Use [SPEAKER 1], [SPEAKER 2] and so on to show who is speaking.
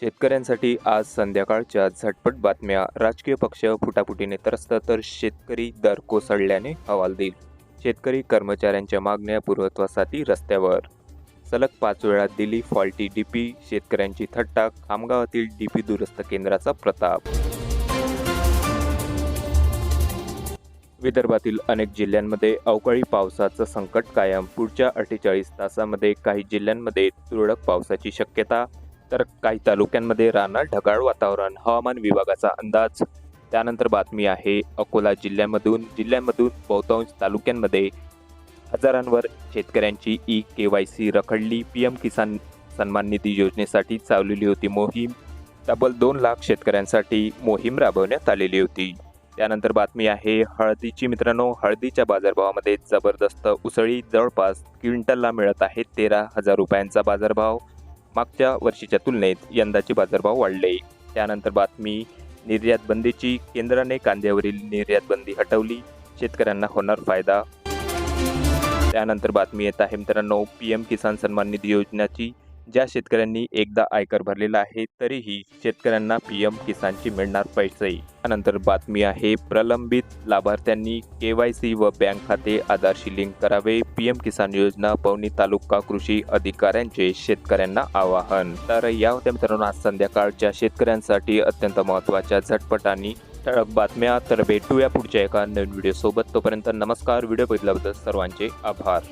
[SPEAKER 1] शेतकऱ्यांसाठी आज संध्याकाळच्या झटपट बातम्या. राजकीय पक्ष फुटाफुटीने त्रस्त तर शेतकरी दर कोसळल्याने हवालदिल शेतकरी कर्मचाऱ्यांच्या मागण्या पूर्वत्वासाठी रस्त्यावर. सलग पाच वेळा दिली फॉल्टी डीपी शेतकऱ्यांची थट्टा खामगावातील डीपी दुरुस्त केंद्राचा प्रताप. विदर्भातील अनेक जिल्ह्यांमध्ये अवकाळी पावसाचं संकट कायम. पुढच्या अठ्ठेचाळीस तासामध्ये काही जिल्ह्यांमध्ये तुरळक पावसाची शक्यता तर काही तालुक्यांमध्ये राहणार ढगाळ वातावरण हवामान विभागाचा अंदाज. त्यानंतर बातमी आहे अकोला जिल्ह्यामधून जिल्ह्यामधून बहुतांश तालुक्यांमध्ये हजारांवर शेतकऱ्यांची ई के वाय सी रखडली. पी एम किसान सन्मान निधी योजनेसाठी चालवलेली होती मोहीम. तब्बल दोन लाख शेतकऱ्यांसाठी मोहीम राबवण्यात आलेली होती. त्यानंतर बातमी आहे हळदीची मित्रांनो हळदीच्या बाजारभावामध्ये जबरदस्त उसळी. जवळपास क्विंटलला मिळत आहे तेरा हजार रुपयांचा बाजारभाव. मागच्या वर्षीच्या तुलनेत यंदाचे बाजारभाव वाढले. त्यानंतर बातमी निर्यात बंदीची केंद्राने कांद्यावरील निर्यात बंदी हटवली शेतकऱ्यांना होणार फायदा. त्यानंतर बातमी येत आहे मित्रांनो पी एम किसान सन्मान निधी योजनेची ज्या शेतकऱ्यांनी एकदा आयकर भरलेला आहे तरीही शेतकऱ्यांना पी एम किसानची मिळणार पैसे त्यानंतर बातमी आहे प्रलंबित लाभार्थ्यांनी के वाय सी व बँक खाते आधारशी लिंक करावे. पी एम किसान योजना पवनी तालुका कृषी अधिकाऱ्यांचे शेतकऱ्यांना आवाहन. तर या होत्या मित्रांनो आज संध्याकाळच्या शेतकऱ्यांसाठी अत्यंत महत्त्वाच्या झटपट आणि ठळक बातम्या. तर भेटूया पुढच्या एका नवीन व्हिडिओ सोबत. तोपर्यंत नमस्कार. व्हिडिओ बघितल्याबद्दल सर्वांचे आभार.